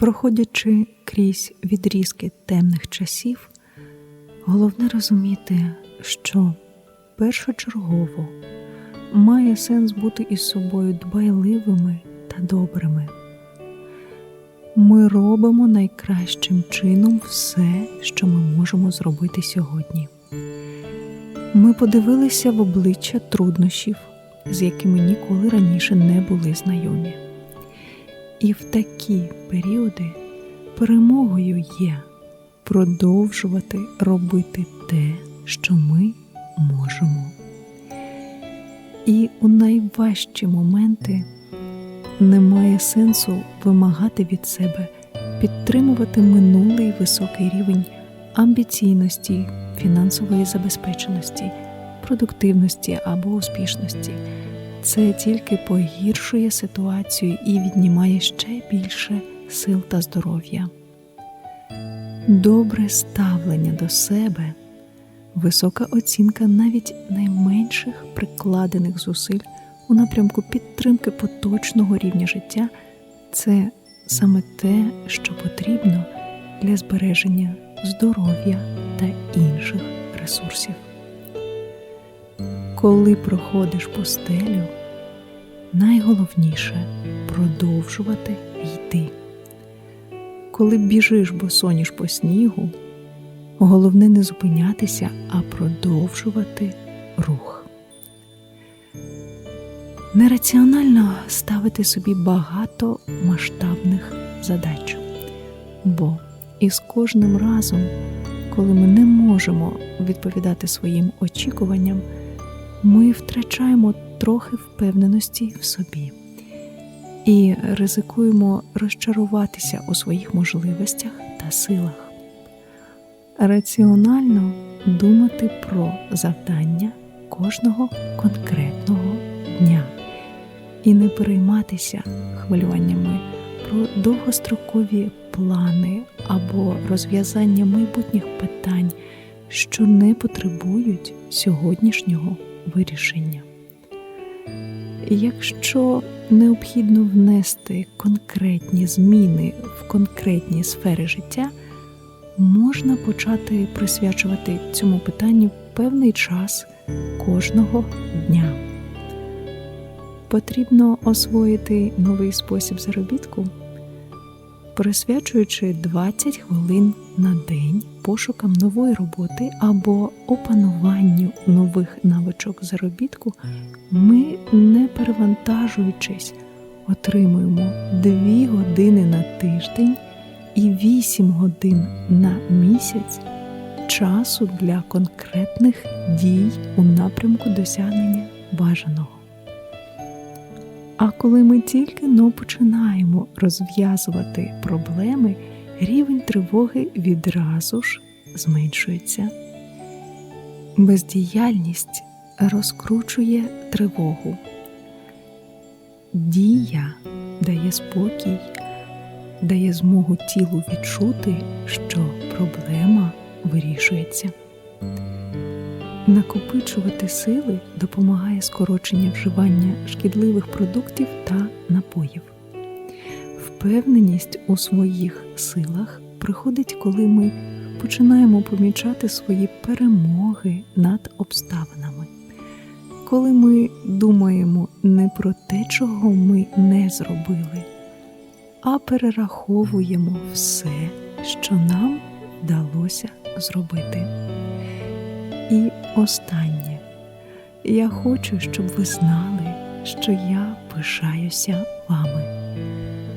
Проходячи крізь відрізки темних часів, головне розуміти, що першочергово має сенс бути із собою дбайливими та добрими. Ми робимо найкращим чином все, що ми можемо зробити сьогодні. Ми подивилися в обличчя труднощів, з якими ніколи раніше не були знайомі. І в такі періоди перемогою є продовжувати робити те, що ми можемо. І у найважчі моменти немає сенсу вимагати від себе підтримувати минулий високий рівень амбіційності, фінансової забезпеченості, продуктивності або успішності. Це тільки погіршує ситуацію і віднімає ще більше сил та здоров'я. Добре ставлення до себе, висока оцінка навіть найменших прикладених зусиль у напрямку підтримки поточного рівня життя це саме те, що потрібно для збереження здоров'я та інших ресурсів. Коли проходиш постелю, найголовніше продовжувати йти. Коли біжиш босоніж по снігу, головне не зупинятися, а продовжувати рух. Нераціонально ставити собі багато масштабних задач, бо із кожним разом, коли ми не можемо відповідати своїм очікуванням, ми втрачаємо трохи впевненості в собі і ризикуємо розчаруватися у своїх можливостях та силах. Раціонально думати про завдання кожного конкретного дня і не перейматися хвилюваннями про довгострокові плани або розв'язання майбутніх питань, що не потребують сьогоднішнього вирішення. Якщо необхідно внести конкретні зміни в конкретні сфери життя, можна почати присвячувати цьому питанню певний час кожного дня. Потрібно освоїти новий спосіб заробітку, присвячуючи 20 хвилин на день пошукам нової роботи або опануванню нових навичок заробітку, ми, не перевантажуючись, отримуємо 2 години на тиждень і 8 годин на місяць часу для конкретних дій у напрямку досягнення бажаного. А коли ми тільки но починаємо розв'язувати проблеми, рівень тривоги відразу ж зменшується. Бездіяльність розкручує тривогу. Дія дає спокій, дає змогу тілу відчути, що проблема вирішується. Накопичувати сили допомагає скорочення вживання шкідливих продуктів та напоїв. Впевненість у своїх силах приходить, коли ми починаємо помічати свої перемоги над обставинами, коли ми думаємо не про те, чого ми не зробили, а перераховуємо все, що нам вдалося зробити. І останнє, я хочу, щоб ви знали, що я пишаюся вами.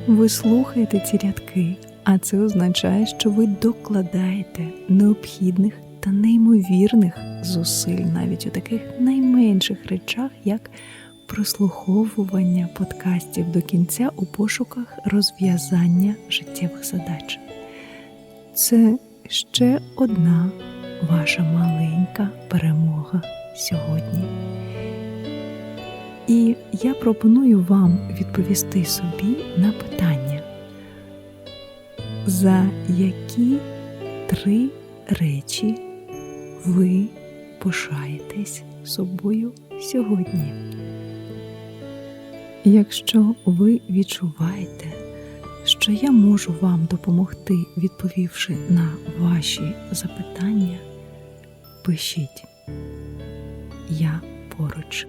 Ви слухаєте ці рядки, а це означає, що ви докладаєте необхідних та неймовірних зусиль навіть у таких найменших речах, як прослуховування подкастів до кінця у пошуках розв'язання життєвих задач. Це ще одна ваша маленька перемога сьогодні. І я пропоную вам відповісти собі на питання, за які три речі ви пишаєтесь собою сьогодні. Якщо ви відчуваєте, що я можу вам допомогти, відповівши на ваші запитання, пишіть. Я поруч.